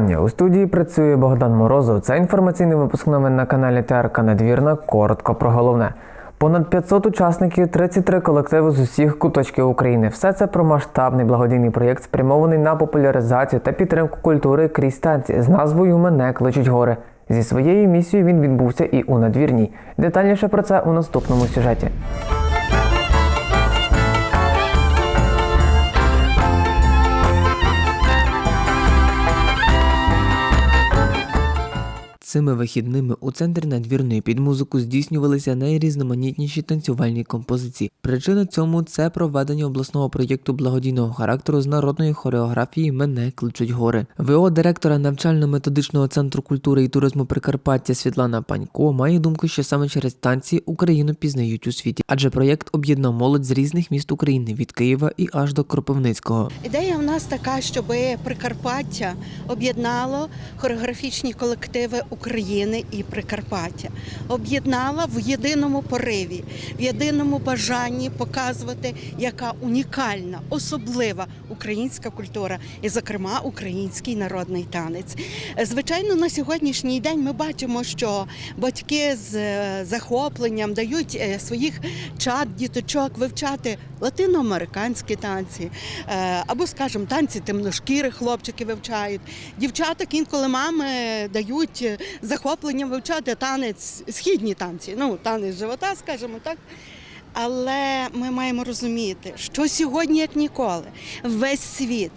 Вітання! У студії працює Богдан Морозов. Це інформаційний випуск новин на каналі ТРК Надвірна. Коротко про головне. Понад 500 учасників, 33 колективи з усіх куточків України. Все це про масштабний благодійний проєкт, спрямований на популяризацію та підтримку культури крізь танці з назвою Мене кличуть гори. Зі своєю місією він відбувся і у надвірній. Детальніше про це у наступному сюжеті. Цими вихідними у центрі надвірної під музику здійснювалися найрізноманітніші танцювальні композиції. Причина цьому це проведення обласного проєкту благодійного характеру з народної хореографії Мене кличуть гори. ВО директора навчально-методичного центру культури і туризму Прикарпаття Світлана Панько має думку, що саме через танці Україну пізнають у світі, адже проєкт об'єднав молодь з різних міст України від Києва і аж до Кропивницького. Ідея в нас така, щоб Прикарпаття об'єднало хореографічні колективи України і Прикарпаття, об'єднала в єдиному пориві, в єдиному бажанні показувати, яка унікальна, особлива українська культура, і, зокрема, український народний танець. Звичайно, на сьогоднішній день ми бачимо, що батьки з е, захопленням дають е, своїх чад, діточок вивчати латиноамериканські танці, е, або, скажімо, танці темношкірих хлопчики вивчають. Дівчата інколи мами дають захопленням вивчати танець, східні танці, ну танець живота, скажімо так. Але ми маємо розуміти, що сьогодні, як ніколи, весь світ,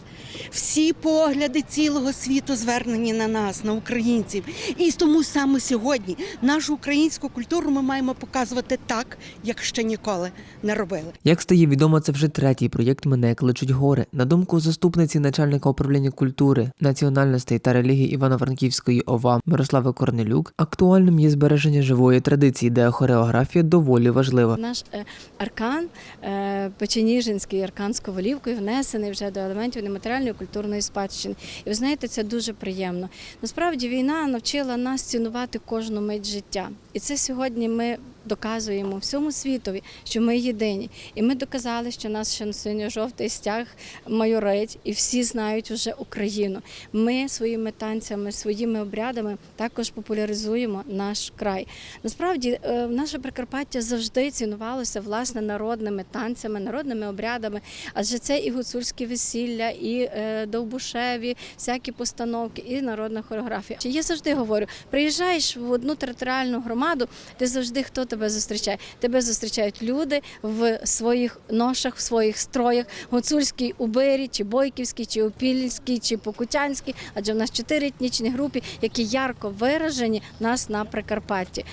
всі погляди цілого світу звернені на нас, на українців. І тому саме сьогодні нашу українську культуру ми маємо показувати так, як ще ніколи не робили. Як стає відомо, це вже третій проєкт Мене кличуть гори. На думку заступниці начальника управління культури, національностей та релігії Івано-Франківської ОВА Мирослави Корнелюк, актуальним є збереження живої традиції, де хореографія доволі важлива. Наш е, аркан е, Печеніжинський аркан з ковалівкою внесений вже до елементів нематеріальної культурної спадщини. І ви знаєте, це дуже приємно. Насправді війна навчила нас цінувати кожну мить життя. І це сьогодні ми доказуємо всьому світові, що ми єдині. І ми доказали, що наш синьо-жовтий стяг майорить, і всі знають вже Україну. Ми своїми танцями, своїми обрядами також популяризуємо наш край. Насправді, е, наше Прикарпаття завжди цінувалося власне народними танцями, народними обрядами, адже це і гуцульські весілля, і е, довбушеві, всякі постановки, і народна хореографія. Я завжди говорю: приїжджаєш в одну територіальну громаду, ти завжди хто тебе зустрічає? Тебе зустрічають люди в своїх ношах, в своїх строях, гуцульській убирі, чи бойківській, чи опільській, чи покутянській, адже в нас чотири етнічні групи, які ярко виражені нас на Прикарпатті.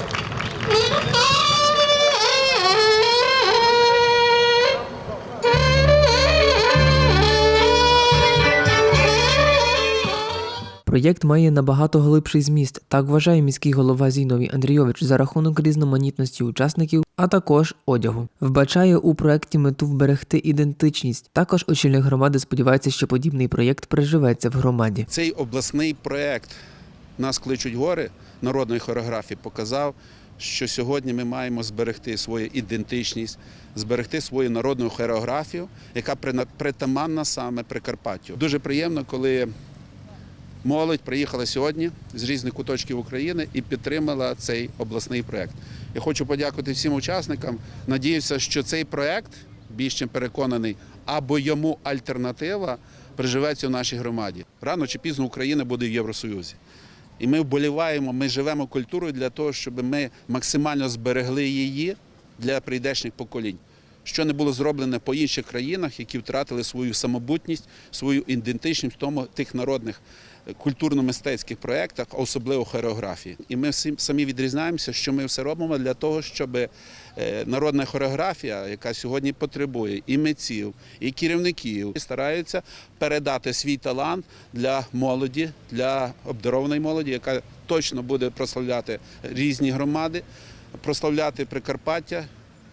Проєкт має набагато глибший зміст, так вважає міський голова Зіновій Андрійович за рахунок різноманітності учасників, а також одягу. Вбачає у проєкті мету вберегти ідентичність. Також очільник громади сподівається, що подібний проєкт приживеться в громаді. Цей обласний проект Нас кличуть гори народної хореографії показав, що сьогодні ми маємо зберегти свою ідентичність, зберегти свою народну хореографію, яка притаманна саме Прикарпаттю. Дуже приємно, коли молодь приїхала сьогодні з різних куточків України і підтримала цей обласний проект. Я хочу подякувати всім учасникам. Надіюся, що цей проект, більш чим переконаний, або йому альтернатива приживеться в нашій громаді. Рано чи пізно Україна буде в Євросоюзі. І ми вболіваємо, ми живемо культурою для того, щоб ми максимально зберегли її для прийдешніх поколінь. Що не було зроблено по інших країнах, які втратили свою самобутність, свою ідентичність в тому тих народних культурно-мистецьких проєктах, особливо хореографії. І ми всі самі відрізняємося, що ми все робимо для того, щоб е, народна хореографія, яка сьогодні потребує і митців, і керівників, стараються передати свій талант для молоді, для обдарованої молоді, яка точно буде прославляти різні громади, прославляти Прикарпаття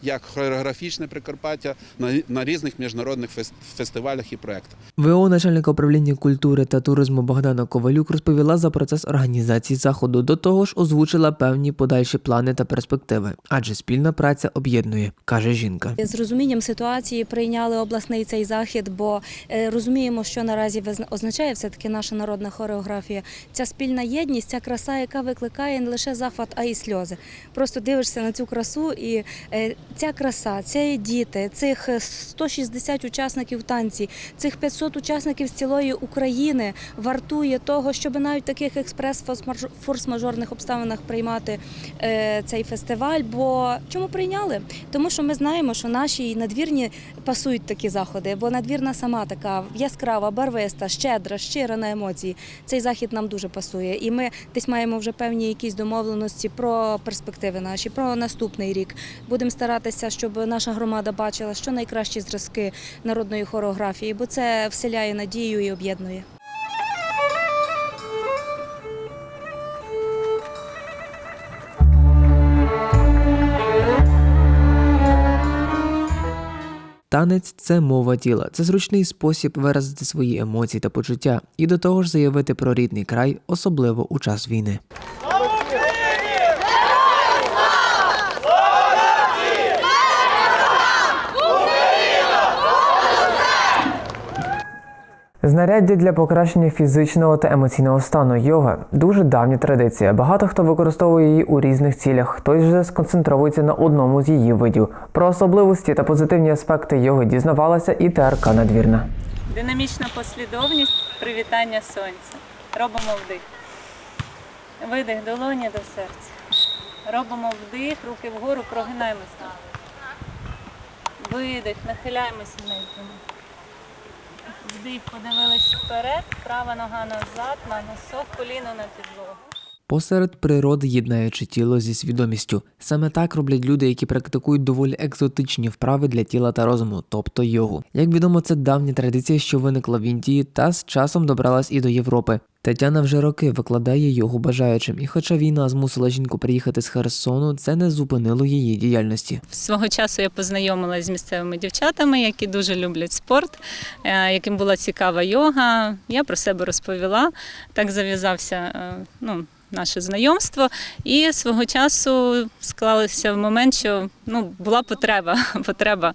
як хореографічне Прикарпаття на, на різних міжнародних фес- фестивалях і проєктах. ВО начальника управління культури та туризму Богдана Ковалюк розповіла за процес організації заходу. До того ж, озвучила певні подальші плани та перспективи, адже спільна праця об'єднує, каже жінка. З розумінням ситуації прийняли обласний цей захід, бо е, розуміємо, що наразі означає все таки наша народна хореографія. Ця спільна єдність, ця краса, яка викликає не лише захват, а й сльози. Просто дивишся на цю красу, і е, ця краса, ці діти, цих е, 160 учасників танці, цих 500 учасників з цілої України вартує того, щоб навіть в таких експрес-форс-мажорних обставинах приймати е, цей фестиваль. Бо чому прийняли? Тому що ми знаємо, що наші надвірні пасують такі заходи, бо надвірна сама така яскрава, барвиста, щедра, щира на емоції. Цей захід нам дуже пасує. І ми десь маємо вже певні якісь домовленості про перспективи наші, про наступний рік. Будемо старатися, щоб наша громада бачила, що найкращі зразки народної хореографії, бо це вселяє надію і об'єднує. Танець це мова тіла, це зручний спосіб виразити свої емоції та почуття, і до того ж заявити про рідний край, особливо у час війни. Знаряддя для покращення фізичного та емоційного стану йога дуже давня традиція. Багато хто використовує її у різних цілях, хтось же сконцентрується на одному з її видів. Про особливості та позитивні аспекти йоги дізнавалася і ТРК Надвірна. Динамічна послідовність привітання сонця. Робимо вдих. Видих долоні до серця. Робимо вдих, руки вгору, прогинаємось назад. Видих, нахиляємося. Вдих, подивились вперед, права нога назад, на носок, коліно на підлогу. Посеред природи єднаючи тіло зі свідомістю. Саме так роблять люди, які практикують доволі екзотичні вправи для тіла та розуму, тобто йогу. Як відомо, це давня традиція, що виникла в Індії та з часом добралась і до Європи. Тетяна вже роки викладає йогу бажаючим, і хоча війна змусила жінку приїхати з Херсону, це не зупинило її діяльності. Свого часу я познайомилася з місцевими дівчатами, які дуже люблять спорт, е, яким була цікава йога. Я про себе розповіла. Так зав'язався е, ну, наше знайомство. І свого часу склалося в момент, що ну, була потреба, потреба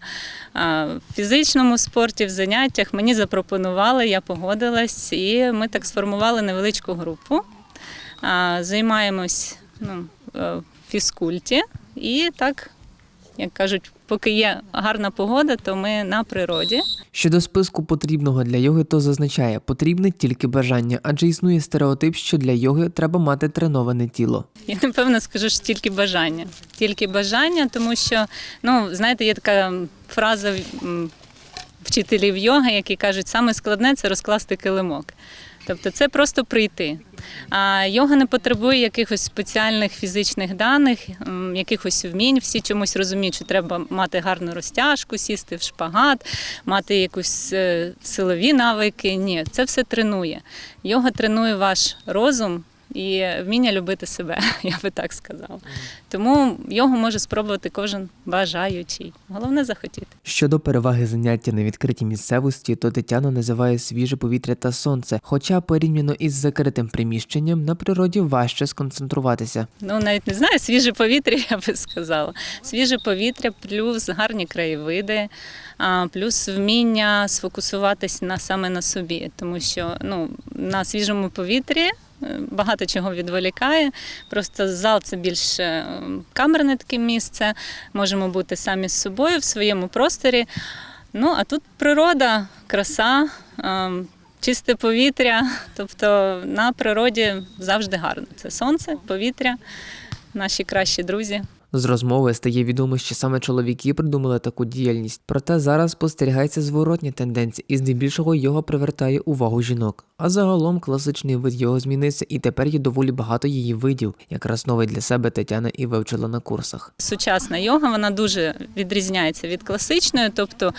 в фізичному спорті, в заняттях. Мені запропонували, я погодилась, і ми так сформували невеличку групу. Займаємось ну, е, фізкульті і так як кажуть, поки є гарна погода, то ми на природі. Щодо списку потрібного для йоги, то зазначає, потрібне тільки бажання, адже існує стереотип, що для йоги треба мати треноване тіло. Я напевно скажу, що тільки бажання. Тільки бажання, тому що, ну, знаєте, є така фраза вчителів йоги, які кажуть, саме складне це розкласти килимок. Тобто це просто прийти. А йога не потребує якихось спеціальних фізичних даних, якихось вмінь. Всі чомусь розуміють, що треба мати гарну розтяжку, сісти в шпагат, мати якусь е, силові навики. Ні, це все тренує. Йога тренує ваш розум і вміння любити себе, я би так сказала. Тому йогу може спробувати кожен бажаючий. Головне захотіти. Щодо переваги заняття на відкритій місцевості, то Тетяна називає свіже повітря та сонце, хоча порівняно із закритим приміщенням на природі важче сконцентруватися. Ну, навіть не знаю, свіже повітря, я би сказала. Свіже повітря, плюс гарні краєвиди, а, плюс вміння сфокусуватись на саме на собі, тому що ну, на свіжому повітрі. Е, Багато чого відволікає. Просто зал це більш е, камерне таке місце. Можемо бути самі з собою в своєму просторі. Ну а тут природа, краса, е, чисте повітря. Тобто на природі завжди гарно. Це сонце, повітря, наші кращі друзі. З розмови стає відомо, що саме чоловіки придумали таку діяльність. Проте зараз спостерігається зворотня тенденція, і здебільшого його привертає увагу жінок. А загалом класичний вид його змінився, і тепер є доволі багато її видів. Якраз новий для себе Тетяна і вивчила на курсах. Сучасна йога вона дуже відрізняється від класичної. Тобто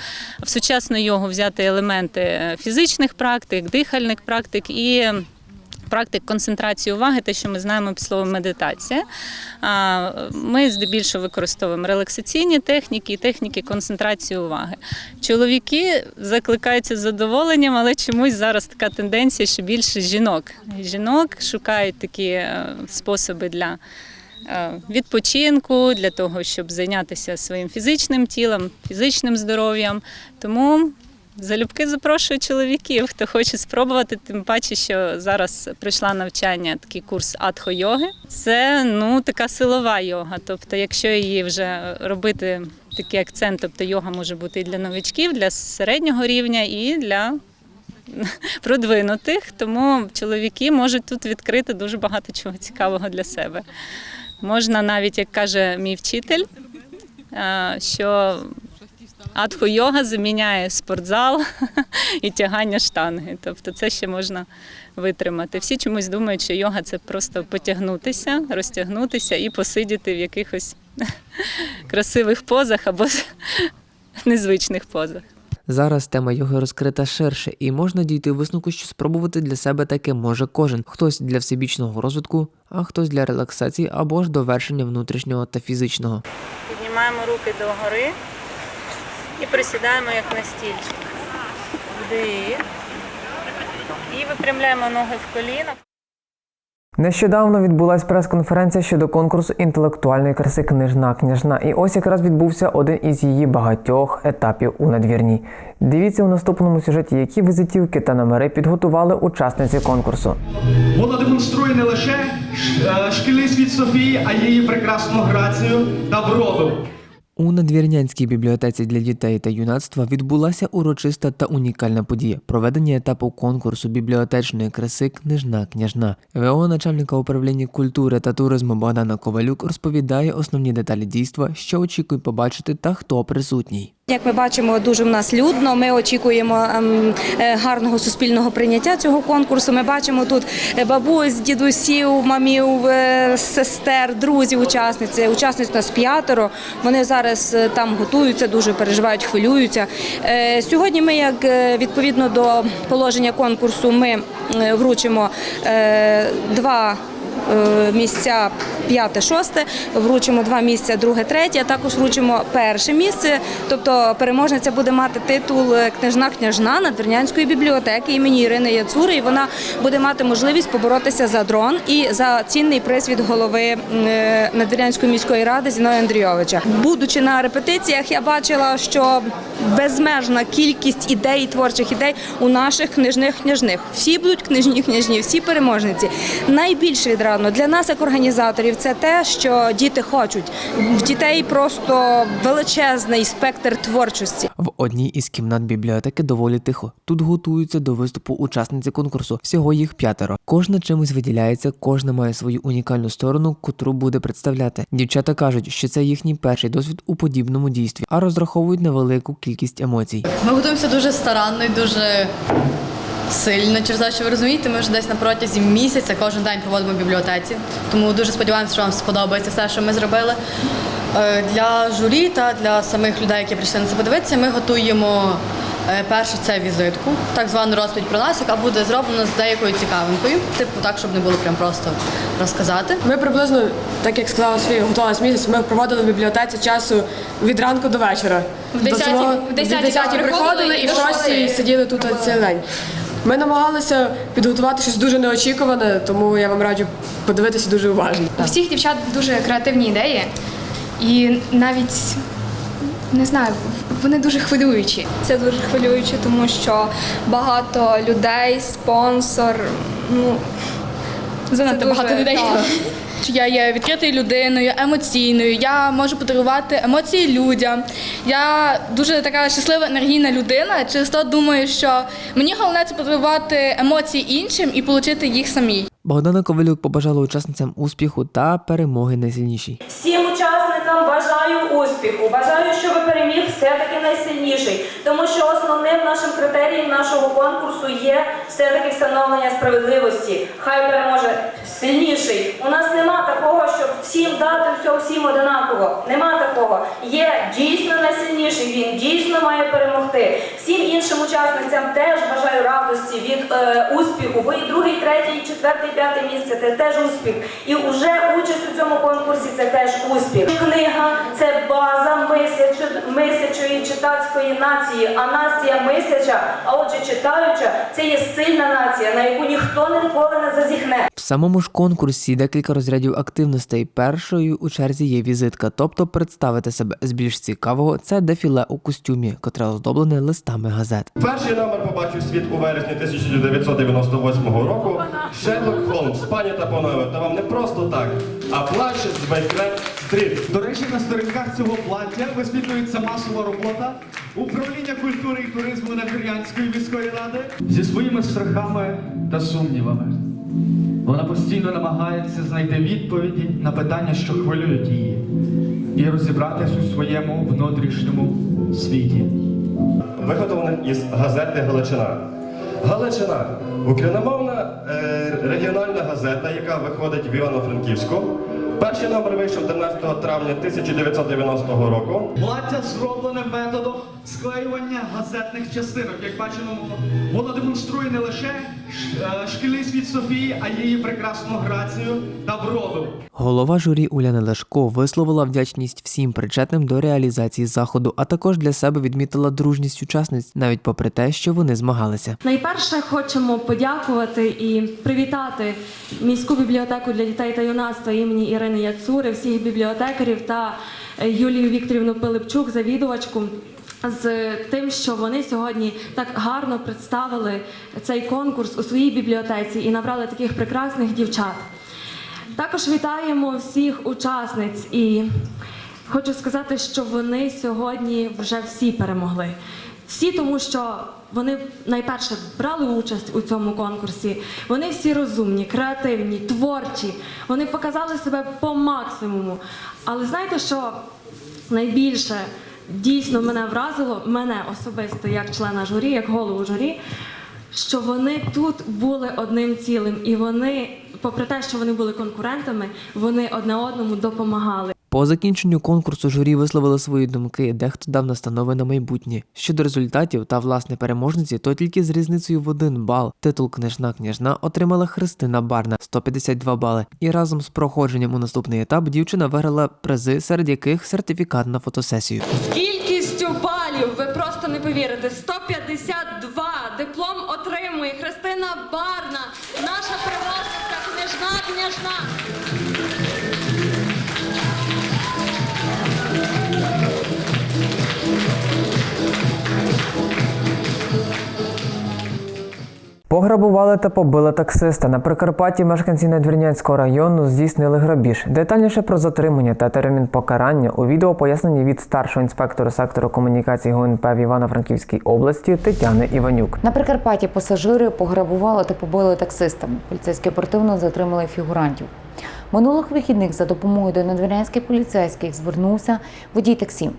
в сучасну йогу взяти елементи фізичних практик, дихальних практик і практик концентрації уваги, те, що ми знаємо під словом медитація. Ми здебільшого використовуємо релаксаційні техніки і техніки концентрації уваги. Чоловіки закликаються з задоволенням, але чомусь зараз така тенденція, що більше жінок. Жінок шукають такі е, способи для е, відпочинку, для того, щоб зайнятися своїм фізичним тілом, фізичним здоров'ям. Тому залюбки запрошую чоловіків, хто хоче спробувати. Тим паче, що зараз прийшла навчання, такий курс атхо-йоги. Це ну така силова йога. Тобто, якщо її вже робити такий акцент, тобто йога може бути і для новичків, для середнього рівня, і для продвинутих. Тому чоловіки можуть тут відкрити дуже багато чого цікавого для себе. Можна навіть, як каже мій вчитель, е, що Адхо-йога заміняє спортзал і тягання штанги. Тобто це ще можна витримати. Всі чомусь думають, що йога це просто потягнутися, розтягнутися і посидіти в якихось красивих позах або незвичних позах. Зараз тема йоги розкрита ширше, і можна дійти висновку, що спробувати для себе таке може кожен. Хтось для всебічного розвитку, а хтось для релаксації або ж довершення внутрішнього та фізичного. Піднімаємо руки догори і присідаємо як на стільчик. Вдих. І випрямляємо ноги в колінах. Нещодавно відбулася прес-конференція щодо конкурсу інтелектуальної краси книжна княжна, і ось якраз відбувся один із її багатьох етапів у надвірні. Дивіться у наступному сюжеті, які візитівки та номери підготували учасниці конкурсу. Вона демонструє не лише е, шкільний світ Софії, а її прекрасну грацію та вроду. У надвірнянській бібліотеці для дітей та юнацтва відбулася урочиста та унікальна подія проведення етапу конкурсу бібліотечної краси Книжна княжна. ВО начальника управління культури та туризму Богдана Ковалюк розповідає основні деталі дійства, що очікує побачити та хто присутній. Як ми бачимо, дуже в нас людно. Ми очікуємо ем, е, гарного суспільного прийняття цього конкурсу. Ми бачимо тут е, бабусь, дідусів, мамів, е, сестер, друзів. Учасниць у нас п'ятеро. Вони зараз там готуються, дуже переживають, хвилюються. Сьогодні ми, як відповідно до положення конкурсу, ми вручимо два місця п'яте, шосте, вручимо два місця, друге, третє, а також вручимо перше місце. Тобто переможниця буде мати титул е, княжна княжна Надвірнянської бібліотеки імені Ірини Яцури. І вона буде мати можливість поборотися за дрон і за цінний приз від голови е, Надвірнянської міської ради Зіновія Андрійовича. Будучи на репетиціях, я бачила, що безмежна кількість ідей, творчих ідей у наших книжних княжних. Всі будуть книжні княжні, всі переможниці. Найбільш відрадно для нас, як організаторів, це те, що діти хочуть. В дітей просто величезний спектр творчості. В одній із кімнат бібліотеки доволі тихо. Тут готуються до виступу учасниці конкурсу. Всього їх п'ятеро. Кожна чимось виділяється, кожна має свою унікальну сторону, котру буде представляти. Дівчата кажуть, що це їхній перший досвід у подібному дійстві, а розраховують на велику кількість емоцій. Ми готуємося дуже старанно і дуже сильно. Через те, що ви розумієте, ми вже десь на протязі місяця кожен день проводимо в бібліотеці. Тому дуже сподіваємося, що вам сподобається все, що ми зробили. Е, Для журі та для самих людей, які прийшли на це подивитися, ми готуємо е, перше це візитку, так звану розповідь про нас, яка буде зроблена з деякою цікавинкою, типу так, щоб не було прям просто розказати. Ми приблизно, так як сказала Софія, готувалися місяць. Ми проводили в бібліотеці часу від ранку до вечора. В 10-й До самого- в 10-й в 10-й приходили і в 6 сиділи тут цілий день. Ми намагалися підготувати щось дуже неочікуване, тому я вам раджу подивитися дуже уважно. У всіх дівчат дуже креативні ідеї, і навіть не знаю, вони дуже хвилюючі. Це дуже хвилююче, тому що багато людей, спонсор. Ну Занадто багато людей. Я є відкритою людиною, емоційною. Я можу подарувати емоції людям. Я дуже така щаслива енергійна людина. Через то думаю, що мені головне це подарувати емоції іншим і отримати їх самій. Богдана Ковалюк побажала учасницям успіху та перемоги найсильнішій. Всім бажаю успіху. Бажаю, щоб переміг все-таки найсильніший. Тому що основним нашим критерієм нашого конкурсу є все-таки встановлення справедливості. Хай переможе сильніший. У нас нема такого, щоб всім дати все всім одинаково. Нема такого. Є дійсно найсильніший. Він дійсно має перемогти. Всім іншим учасницям теж бажаю радості від е, успіху, бо і другий третє, четверте, п'яте місце це теж успіх. І вже участь у цьому конкурсі це теж успіх. Книга це база мислячо- мислячої читацької нації. А нація мисляча, а отже, читаюча, це є сильна нація, на яку ніхто ніколи не зазіхне. Самому ж конкурсі декілька розрядів активностей. Першою у черзі є візитка, тобто представити себе з більш цікавого це дефіле у костюмі, котре оздоблене листами газет. Перший номер побачив світ у вересні 1998 року. Шерлок Холмс, пані та панове, та вам не просто так, а плаче з Бейкрет Стріт. До речі, на сторінках цього плаття висвітлюється масова робота управління культури і туризму Надвір'янської міської ради зі своїми страхами та сумнівами. Вона постійно намагається знайти відповіді на питання, що хвилюють її, і розібратись у своєму внутрішньому світі. Виготовлений із газети Галичина. Галичина україномовна е, регіональна газета, яка виходить в Івано-Франківську. Перший номер вийшов 13 травня 1990 року. Плаття зроблене методом склеювання газетних частинок. Як бачимо, воно демонструє не лише шкільний світ Софії, а її прекрасну грацію та вроду. Голова журі Уляна Лешко висловила вдячність всім причетним до реалізації заходу, а також для себе відмітила дружність учасниць, навіть попри те, що вони змагалися. Найперше хочемо подякувати і привітати міську бібліотеку для дітей та юнацтва імені Ірини Яцури, всіх бібліотекарів та е, Юлію Вікторівну Пилипчук, завідувачку. З тим, що вони сьогодні так гарно представили цей конкурс у своїй бібліотеці і набрали таких прекрасних дівчат. Також вітаємо всіх учасниць і хочу сказати, що вони сьогодні вже всі перемогли. Всі, тому що вони найперше брали участь у цьому конкурсі. Вони всі розумні, креативні, творчі. Вони показали себе по максимуму. Але знаєте, що найбільше дійсно мене вразило, мене особисто як члена журі, як голову журі, що вони тут були одним цілим, і вони, попри те, що вони були конкурентами, вони одне одному допомагали. По закінченню конкурсу журі висловили свої думки, дехто дав настанови на майбутнє. Щодо результатів та власне переможниці, то тільки з різницею в один бал. Титул книжна княжна отримала Христина Барна 152 бали. І разом з проходженням у наступний етап дівчина виграла призи, серед яких сертифікат на фотосесію. З кількістю балів ви просто не повірите. 152 диплом отримує Христина Барна, наша переможниця, княжна княжна. Пограбували та побили таксиста. На Прикарпатті мешканці Надвірнянського району здійснили грабіж. Детальніше про затримання та термін покарання у відео пояснені від старшого інспектора сектору комунікації ГУНП в Івано-Франківській області Тетяни Іванюк. На Прикарпатті пасажири пограбували та побили таксиста. Поліцейські оперативно затримали фігурантів. Минулих вихідних за допомогою до надвірянських поліцейських звернувся водій таксі.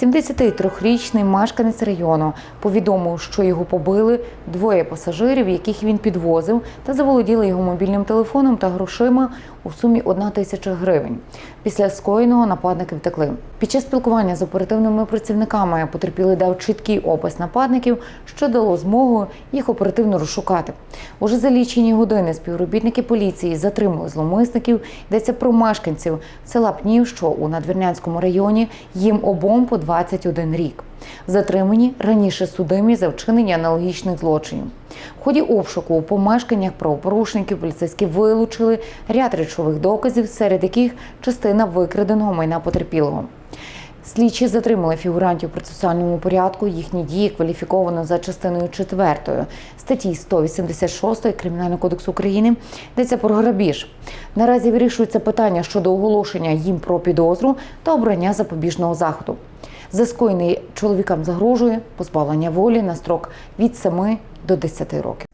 73-річний мешканець району повідомив, що його побили двоє пасажирів, яких він підвозив, та заволоділи його мобільним телефоном та грошима у сумі 1 тисяча гривень. Після скоєного нападники втекли. Під час спілкування з оперативними працівниками потерпілий дав чіткий опис нападників, що дало змогу їх оперативно розшукати. Уже за лічені години співробітники поліції затримали зловмисників. Йдеться про мешканців села Пнів, що у Надвірнянському районі їм обом по 21 рік. Затримані раніше судимі за вчинення аналогічних злочинів. В ході обшуку у помешканнях правопорушників поліцейські вилучили ряд речових доказів, серед яких частина викраденого майна потерпілого. Слідчі затримали фігурантів процесуальному порядку. Їхні дії кваліфіковано за частиною 4 статті 186 Кримінального кодексу України. Йдеться про грабіж. Наразі вирішується питання щодо оголошення їм про підозру та обрання запобіжного заходу. За скоєний чоловікам загрожує позбавлення волі на строк від 7 до 10 років.